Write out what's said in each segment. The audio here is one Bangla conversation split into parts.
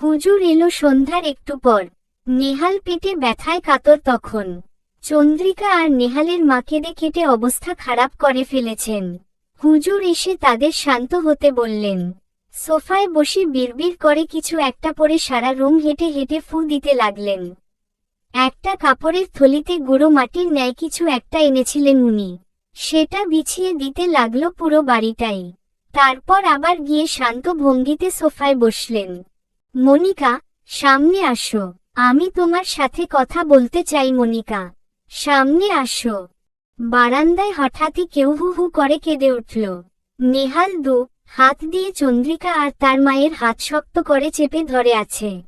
হুজুর এলো সন্ধ্যার একটু পর। নেহাল পেটে ব্যথায় কাতর তখন। চন্দ্রিকা আর নেহালের মা কেঁদে কেটে অবস্থা খারাপ করে ফেলেছেন। হুজুর এসে তাদের শান্ত হতে বললেন, সোফায় বসে বিড়বিড় করে কিছু একটা পরে সারা রুম হেঁটে হেঁটে ফু দিতে লাগলেন। একটা কাপড়ের থলিতে গুঁড়ো মাটির ন্যায় কিছু একটা এনেছিলেন উনি। সেটা বিছিয়ে দিতে লাগল পুরো বাড়িটাই। তারপর আবার গিয়ে শান্ত ভঙ্গিতে সোফায় বসলেন। মনিকা, সামনে আসো। আমি তোমার সাথে কথা বলতে চাই, মনিকা। সামনে আসো। বারান্দায় হঠাৎই কেউ হু হু করে কেঁদে উঠল। নেহাল দু, হাত দিয়ে চন্দ্রিকা আর তার মায়ের হাত শক্ত করে চেপে ধরে আছে।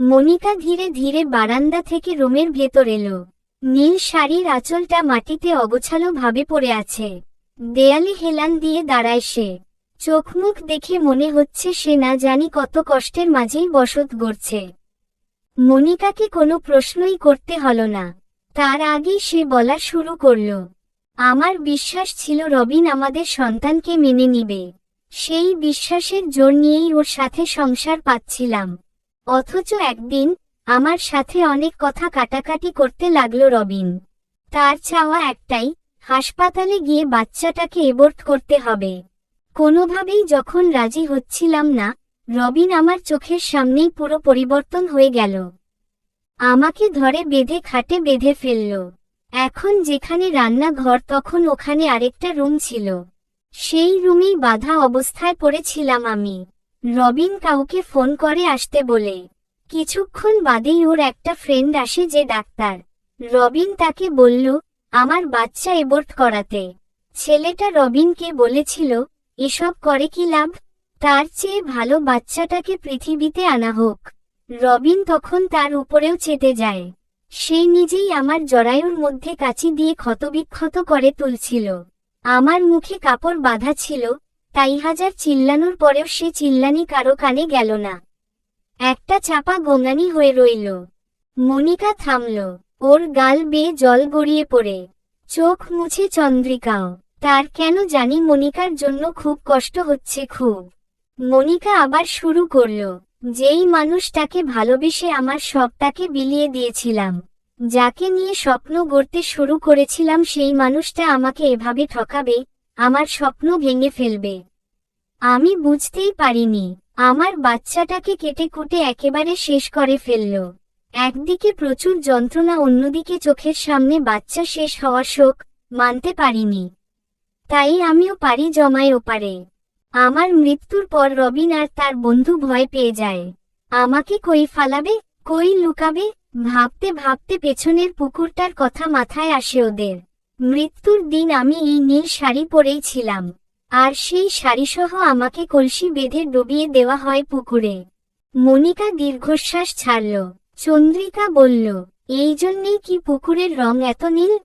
মনিকা ধীরে ধীরে বারান্দা থেকে রোমের ভেতর এলো। নীল শাড়ির আঁচলটা মাটিতে অগোছালো ভাবে পড়ে আছে। দেয়ালে হেলান দিয়ে দাঁড়ায় সে। চোখমুখ দেখে মনে হচ্ছে সে না জানি কত কষ্টের মাঝেই বসত গড়ছে। মনিকাকে কোনো প্রশ্নই করতে হলো না। তার আগেই সে বলা শুরু করল, আমার বিশ্বাস ছিল রবিন আমাদের সন্তানকে মেনে নিবে। সেই বিশ্বাসের জোর নিয়েই ওর সাথে সংসার পাচ্ছিলাম। অথচ একদিন আমার সাথে অনেক কথা কাটাকাটি করতে লাগল রবিন। তার চাওয়া একটাই, হাসপাতালে গিয়ে বাচ্চাটাকে এবোর্ট করতে হবে। কোনোভাবেই যখন রাজি হচ্ছিলাম না, রবিন আমার চোখের সামনেই পুরো পরিবর্তন হয়ে গেল। আমাকে ধরে বেঁধে খাটে বেঁধে ফেলল। এখন যেখানে রান্নাঘর তখন ওখানে আরেকটা রুম ছিল। সেই রুমেই বাধা অবস্থায় পড়েছিলাম আমি। রবিন কাউকে ফোন করে আসতে বলে। কিছুক্ষণ বাদেই ওর একটা ফ্রেন্ড আসে যে ডাক্তার। রবিন তাকে বলল, আমার বাচ্চা এবোর্ট করাতে। ছেলেটা রবিনকে বলেছিল এসব করে কি লাভ? তার চেয়ে ভালো বাচ্চাটাকে পৃথিবীতে আনা হোক। রবিন তখন তার উপরেও চেতে যায়। সে নিজেই আমার জরায়ুর মধ্যে কাচি দিয়ে ক্ষতবিক্ষত করে তুলছিল। আমার মুখে কাপড় বাঁধা ছিল, তাই হাজার চিল্লানোর পরেও সে চিল্লানি কারও কানে গেল না। একটা চাপা গোঙানি হয়ে রইল। মনিকা থামল। ওর গাল বেয়ে জল গড়িয়ে পড়ে। চোখ মুছে চন্দ্রিকাও। তার কেন জানি মনিকার জন্য খুব কষ্ট হচ্ছে খুব। মনিকা আবার শুরু করল, যেই মানুষটাকে ভালোবেসে আমার সবটাকে বিলিয়ে দিয়েছিলাম, যাকে নিয়ে স্বপ্ন গড়তে শুরু করেছিলাম সেই মানুষটা আমাকে এভাবে ঠকাবে, আমার স্বপ্ন ভেঙে ফেলবে। আমি বুঝতেই পারিনি, আমার বাচ্চাটাকে কেটে কুটে একেবারে শেষ করে ফেলল। একদিকে প্রচুর যন্ত্রণা, অন্যদিকে চোখের সামনে বাচ্চা শেষ হওয়া শোক, মানতে পারিনি। তাই আমিও পারি জমায় ওপারে। আমার মৃত্যুর পর রবিন আর তার বন্ধু ভয় পেয়ে যায়। আমাকে কই ফালাবে, কই লুকাবে, ভাবতে ভাবতে পেছনের পুকুরটার কথা মাথায় আসে ওদের। মৃত্যুর দিন আমি এই নীল শাড়ি পরেই ছিলাম। আর সেই শাড়িসহ আমাকে কলসি বেঁধে ডুবিয়ে দেওয়া হয় পুকুরে। মনিকা দীর্ঘশ্বাস ছাড়ল। চন্দ্রিকা বলল, এই জন্যেই কি পুকুরের রং এত নীল?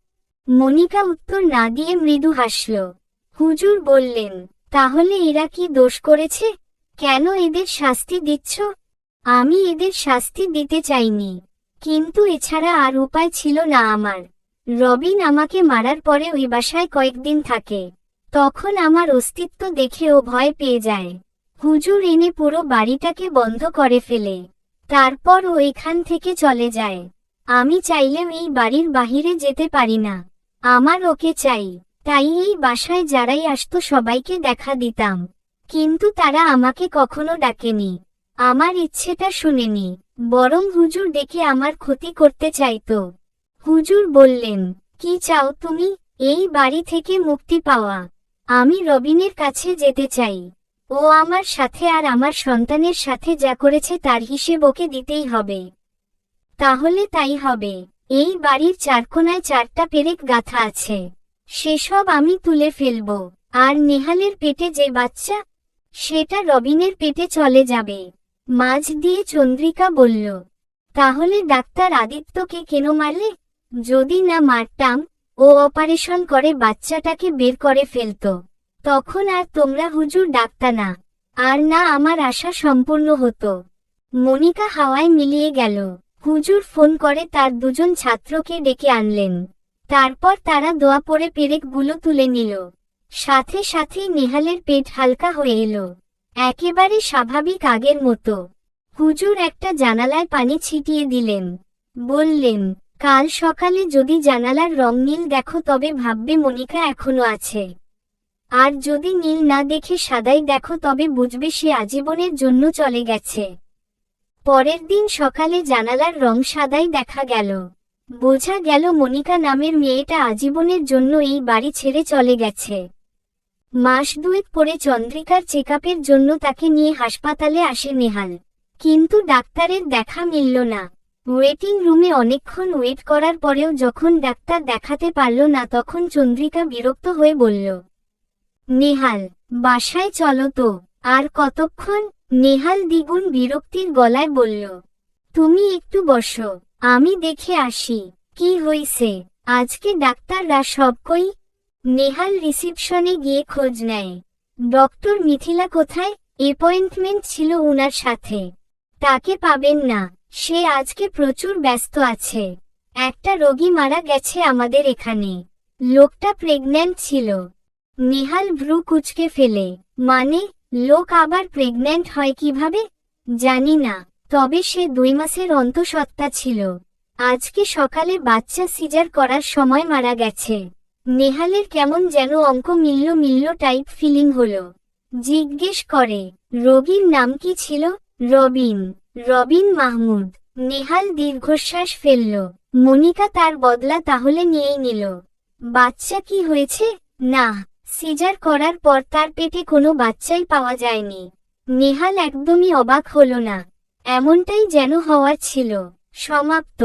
মনিকা উত্তর না দিয়ে মৃদু হাসল। হুজুর বললেন, তাহলে এরা কি দোষ করেছে? কেন এদের শাস্তি দিচ্ছ? আমি এদের শাস্তি দিতে চাইনি। কিন্তু এছাড়া আর উপায় ছিল না আমার। রবিন আমাকে মারার পরে ওই বাসায় কয়েকদিন থাকে। তখন আমার অস্তিত্ব দেখে ও ভয় পেয়ে যায়। হুজুর এনে পুরো বাড়িটাকে বন্ধ করে ফেলে। তারপর ও এখান থেকে চলে যায়। আমি চাইলেও এই বাড়ির বাহিরে যেতে পারি না। আমার ওকে চাই। তাই এই বাসায় যারাই আসতো সবাইকে দেখা দিতাম। কিন্তু তারা আমাকে কখনো ডাকেনি। আমার ইচ্ছেটা শুনেনি। বরং হুজুর ডেকে আমার ক্ষতি করতে চাইত। হুজুর বললেন, কি চাও তুমি? এই বাড়ি থেকে মুক্তি পাওয়া। আমি রবিনের কাছে যেতে চাই। ও আমার সাথে আর আমার সন্তানের সাথে যা করেছে তার হিসেব ওকে দিতেই হবে। তাহলে তাই হবে। এই বাড়ির চারকোনায় চারটা পেরেক গাথা আছে। সেসব আমি তুলে ফেলব। আর নেহালের পেটে যে বাচ্চা, সেটা রবিনের পেটে চলে যাবে। মাঝ দিয়ে চন্দ্রিকা বলল, তাহলে ডাক্তার আদিত্যকে কেন মারলে? যদি না মারতাম, ও অপারেশন করে বাচ্চাটাকে বের করে ফেলত। তখন আর তোমরা হুজুর ডাক্তা না। আর না আমার আশা সম্পূর্ণ হতো। মনিকা হাওয়ায় মিলিয়ে গেল। হুজুর ফোন করে তার দুজন ছাত্রকে ডেকে আনলেন। তারপর তারা দোয়া পরে পেরেকগুলো তুলে নিল। সাথে সাথেই নেহালের পেট হালকা হয়ে এলো। একেবারে স্বাভাবিক আগের মতো। হুজুর একটা জানালায় পানি ছিটিয়ে দিলেন। বললেন, কাল সকালে যদি জানালার রং নীল দেখো তবে ভাববে মনিকা এখনও আছে। আর যদি নীল না দেখে সাদাই দেখো তবে বুঝবে সে আজীবনের জন্য চলে গেছে। পরের দিন সকালে জানালার রং সাদাই দেখা গেল। বোঝা গেল মনিকা নামের মেয়েটা আজীবনের জন্য এই বাড়ি ছেড়ে চলে গেছে। মাস দুয়েক পরে চন্দ্রিকার চেকআপের জন্য তাকে নিয়ে হাসপাতালে আসে নেহাল। কিন্তু ডাক্তারের দেখা মিলল না। ওয়েটিং রুমে অনেকক্ষণ ওয়েট করার পরেও যখন ডাক্তার দেখাতে পারল না তখন চন্দ্রিকা বিরক্ত হয়ে বলল, নেহাল, বাসায় চলো তো, আর কতক্ষণ নেহাল দ্বিগুণ বিরক্তির গলায় বলল, তুমি একটু বসো, আমি দেখে আসি, কি হইছে? আজকে ডাক্তাররা সব কই নেহাল রিসিপশনে গিয়ে খোঁজ নেয়। ডক্টর মিথিলা কোথায়? অ্যাপয়েন্টমেন্ট ছিল উনার সাথে। তাকে পাবেন না, সে আজকে প্রচুর ব্যস্ত আছে। একটা রোগী মারা গেছে আমাদের এখানে। লোকটা প্রেগন্যান্ট ছিল। নেহাল ভ্রু কুচকে ফেলে। মানে লোক আবার প্রেগন্যান্ট হয় কীভাবে? জানি না, তবে সে দুই মাসের অন্তঃসত্ত্বা ছিল। আজকে সকালে বাচ্চা সিজার করার সময় মারা গেছে। নেহালের কেমন যেন অঙ্ক মিলল মিলল টাইপ ফিলিং হলো। জিজ্ঞেস করে, রোগীর নাম কি ছিল? রবিন রবিন মাহমুদ। নেহাল দীর্ঘশ্বাস ফেলল। মনিকা তার বদলা তাহলে নিয়েই নিল। বাচ্চা কি হয়েছে? না সিজার করার পর তার পেটে কোনো বাচ্চাই পাওয়া যায়নি। নেহাল একদমই অবাক হল না। এমনটাই যেন হওয়ার ছিল। সমাপ্ত।